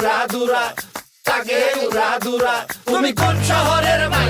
উড়া দুরা তাকে উরা দুরা। তুমি কোন শহরের মাইয়া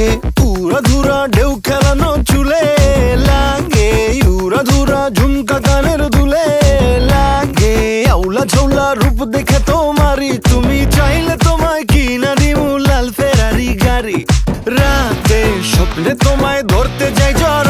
লাগে। উড়া ধুরা ঢেউ খেলানো চুলে লাগে। উড়া ধুরা ঝুমকা গানের দুলে লাগে। আউলা ঝৌলা রূপ দেখে তোমারি তুমি চাইলে তোমায় কিনা দিমু লাল ফেরারি গাড়ি। রাতে স্বপ্নে তোমায় ধরতে যাই জড়াইয়া